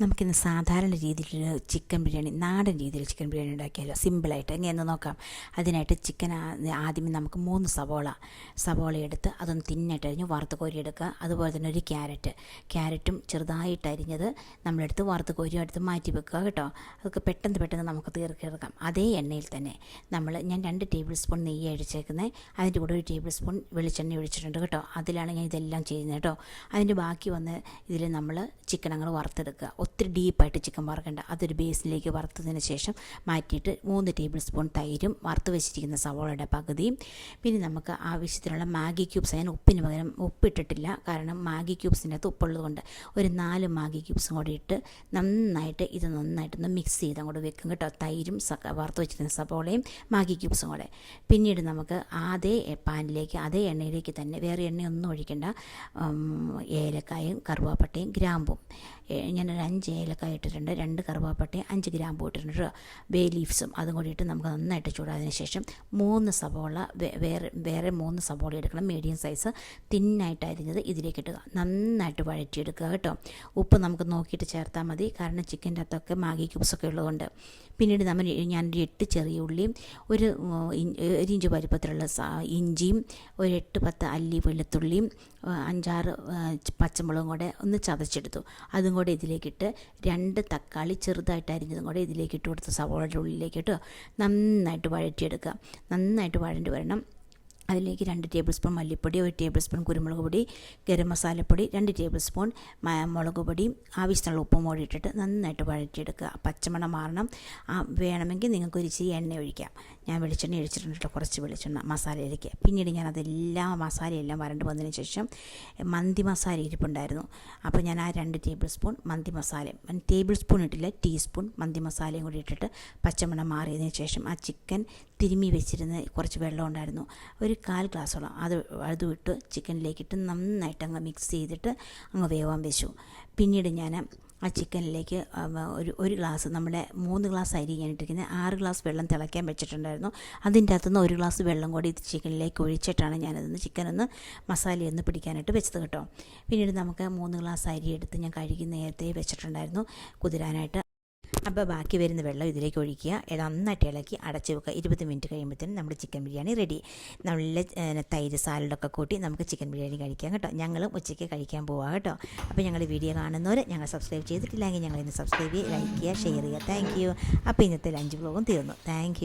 നമുക്കിന്ന് സാധാരണ രീതിയിലുള്ള ചിക്കൻ ബിരിയാണി നാടൻ രീതിയിൽ ചിക്കൻ ബിരിയാണി ഉണ്ടാക്കിയാലോ? സിമ്പിളായിട്ട്. എങ്ങനെയെന്ന് നോക്കാം. അതിനായിട്ട് ചിക്കൻ ആദ്യമേ നമുക്ക് മൂന്ന് സവോള സവോള എടുത്ത് അതൊന്ന് തിന്നായിട്ട് അരിഞ്ഞ് വറുത്ത് കോരി എടുക്കുക. അതുപോലെ തന്നെ ഒരു ക്യാരറ്റ്. ക്യാരറ്റും ചെറുതായിട്ട് അരിഞ്ഞത് നമ്മളെടുത്ത് വറുത്ത് കോരി എടുത്ത് മാറ്റി വെക്കുക കേട്ടോ. അതൊക്കെ പെട്ടെന്ന് പെട്ടെന്ന് നമുക്ക് തീർക്കിയെടുക്കാം അതേ എണ്ണയിൽ തന്നെ നമ്മൾ ഞാൻ രണ്ട് ടേബിൾ സ്പൂൺ നെയ്യ് അഴിച്ചേക്കുന്നത് അതിന്റെ കൂടെ ഒരു ടേബിൾ സ്പൂൺ വെളിച്ചെണ്ണ ഒഴിച്ചിട്ടുണ്ട് കേട്ടോ. അതിലാണ് ഞാൻ ഇതെല്ലാം ചെയ്യുന്നത് കേട്ടോ. അതിന്റെ ബാക്കി വന്ന് ഇതിൽ നമ്മൾ ചിക്കൻ അങ്ങ് വറുത്തെടുക്കുക. ഒത്തിരി ഡീപ്പായിട്ട് ചിക്കൻ വറക്കണ്ട. അതൊരു ബേസിലേക്ക് വറുത്തതിന് ശേഷം മാറ്റിയിട്ട് മൂന്ന് ടേബിൾ സ്പൂൺ തൈരും വറുത്ത് വെച്ചിരിക്കുന്ന സവോളയുടെ പകുതിയും. പിന്നെ നമുക്ക് ആവശ്യത്തിനുള്ള മാഗി ക്യൂബ്സ് ഞാൻ ഉപ്പിന് പകരം ഉപ്പിട്ടിട്ടില്ല. കാരണം മാഗി ക്യൂബ്സിന്റെ അകത്ത് ഉപ്പുള്ളത് കൊണ്ട് ഒരു നാല് മാഗി ക്യൂബ്സും കൂടി ഇട്ട് നന്നായിട്ട് ഇത് നന്നായിട്ടൊന്ന് മിക്സ് ചെയ്ത് അങ്ങോട്ട് വെക്കും കേട്ടോ. തൈരും വറുത്ത് വെച്ചിരുന്ന സവോളയും മാഗി ക്യൂബ്സും കൂടെ. പിന്നീട് നമുക്ക് അതേ പാനിലേക്ക് അതേ എണ്ണയിലേക്ക് തന്നെ വേറെ എണ്ണയൊന്നും ഒഴിക്കേണ്ട. ഏലക്കായും കറുവാപ്പട്ടയും ഗ്രാമ്പും. ഞാനൊരു അഞ്ച് ഏലക്ക ഇട്ടിട്ടുണ്ട്. രണ്ട് കറുവാപ്പട്ടയും അഞ്ച് ഗ്രാമ്പൂ ഇട്ടിട്ടുണ്ട് ബേ ലീഫ്സും അതും കൂടി ഇട്ട് നമുക്ക് നന്നായിട്ട് ചൂടാതിന് ശേഷം മൂന്ന് സവോള വേറെ വേറെ മൂന്ന് സവോള എടുക്കണം. മീഡിയം സൈസ് തിന്നായിട്ട് അരിഞ്ഞത് ഇതിലേക്ക് ഇട്ടുക നന്നായിട്ട് വഴറ്റിയെടുക്കുക കേട്ടോ. ഉപ്പ് നമുക്ക് നോക്കിയിട്ട് ചേർത്താൽ മതി. കാരണം ചിക്കന്റെ അകത്തൊക്കെ മാഗി ക്യൂബ്സൊക്കെ ഉള്ളതുകൊണ്ട്. പിന്നീട് നമ്മൾ ഞാനൊരു എട്ട് ചെറിയ ഉള്ളിയും ഒരു ഒരു ഇഞ്ച് വലിപ്പത്തിലുള്ള ഇഞ്ചിയും ഒരു എട്ട് പത്ത് അല്ലി വെളുത്തുള്ളിയും അഞ്ചാറ് പച്ചമുളകും കൂടെ ഒന്ന് ചതച്ചെടുത്തു. അതും കൂടെ ഇതിലേക്കിട്ട് രണ്ട് തക്കാളി ചെറുതായിട്ട് അരിഞ്ഞതും കൂടെ ഇതിലേക്ക് ഇട്ട് കൊടുത്ത് സവോളയുടെ ഉള്ളിലേക്ക് ഇട്ട് നന്നായിട്ട് വഴറ്റിയെടുക്കുക. നന്നായിട്ട് വഴണ്ടി വരണം. അതിലേക്ക് രണ്ട് ടേബിൾ സ്പൂൺ മല്ലിപ്പൊടി ഒരു ടേബിൾ സ്പൂൺ കുരുമുളക് പൊടി ഗരം മസാലപ്പൊടി രണ്ട് ടേബിൾ സ്പൂൺ മുളക് പൊടി ആവശ്യത്തിനുള്ള ഉപ്പും കൂടി ഇട്ടിട്ട് നന്നായിട്ട് വഴറ്റിയെടുക്കുക. പച്ചമണം മാറണം. വേണമെങ്കിൽ നിങ്ങൾക്ക് ഒരു ഇച്ചിരി എണ്ണ ഒഴിക്കാം. ഞാൻ വെളിച്ചെണ്ണ ഒഴിച്ചിട്ടുണ്ട് കുറച്ച് വെളിച്ചെണ്ണ മസാലയിലേക്ക്. പിന്നീട് ഞാൻ അതെല്ലാം മസാലയെല്ലാം വരണ്ട് വന്നതിന് ശേഷം മന്തി മസാല ഇരിപ്പുണ്ടായിരുന്നു. അപ്പോൾ ഞാൻ ആ രണ്ട് ടേബിൾ സ്പൂൺ മന്തി മസാലയും ടേബിൾ സ്പൂൺ ഇട്ടില്ല ടീസ്പൂൺ മന്തി മസാലയും കൂടി ഇട്ടിട്ട് പച്ചമണം മാറിയതിന് ശേഷം ആ ചിക്കൻ തിരുമ്മി വെച്ചിരുന്ന കുറച്ച് വെള്ളം ഉണ്ടായിരുന്നു. ഒരു കാൽ ഗ്ലാസ്സോളം അത് അതും ഇട്ട് ചിക്കനിലേക്കിട്ട് നന്നായിട്ട് അങ്ങ് മിക്സ് ചെയ്തിട്ട് അങ്ങ് വേവാൻ വെച്ചു. പിന്നീട് ഞാൻ ആ ചിക്കനിലേക്ക് ഒരു ഒരു ഗ്ലാസ് നമ്മുടെ മൂന്ന് ഗ്ലാസ് അരി ഞാൻ ഇട്ടിരിക്കുന്നത് ആറ് ഗ്ലാസ് വെള്ളം തിളയ്ക്കാൻ വെച്ചിട്ടുണ്ടായിരുന്നു. അതിന്റെ അകത്തുനിന്ന് ഒരു ഗ്ലാസ് വെള്ളം കൂടി ചിക്കനിലേക്ക് ഒഴിച്ചിട്ടാണ് ഞാനതൊന്ന് ചിക്കൻ ഒന്ന് മസാലയൊന്ന് പിടിക്കാനായിട്ട് വെച്ചത് കേട്ടോ. പിന്നീട് നമുക്ക് മൂന്ന് ഗ്ലാസ് അരി എടുത്ത് ഞാൻ കഴുകി നേരത്തെ വെച്ചിട്ടുണ്ടായിരുന്നു. കുതിരാനായിട്ട് അപ്പോൾ ബാക്കി വരുന്ന വെള്ളം ഇതിലേക്ക് ഒഴിക്കുക. നന്നായിട്ട് ഇളക്കി അടച്ചു വെക്കുക. ഇരുപത് മിനിറ്റ് കഴിയുമ്പോഴത്തേനും നമ്മുടെ ചിക്കൻ ബിരിയാണി റെഡി നല്ല തൈര് സാലഡൊക്കെ കൂട്ടി നമുക്ക് ചിക്കൻ ബിരിയാണി കഴിക്കാം കേട്ടോ. ഞങ്ങളും ഉച്ചയ്ക്ക് കഴിക്കാൻ പോവാം കേട്ടോ. അപ്പോൾ ഞങ്ങൾ വീഡിയോ കാണുന്നവർ ഞങ്ങൾ സബ്സ്ക്രൈബ് ചെയ്തിട്ടില്ലെങ്കിൽ ഞങ്ങൾ ഇന്ന് സബ്സ്ക്രൈബ് ചെയ്യുക ലൈക്ക് ചെയ്യുക ഷെയർ ചെയ്യുക. താങ്ക് അപ്പോൾ ഇന്നത്തെ ലഞ്ച് ബ്ലോഗും തീർന്നു. താങ്ക്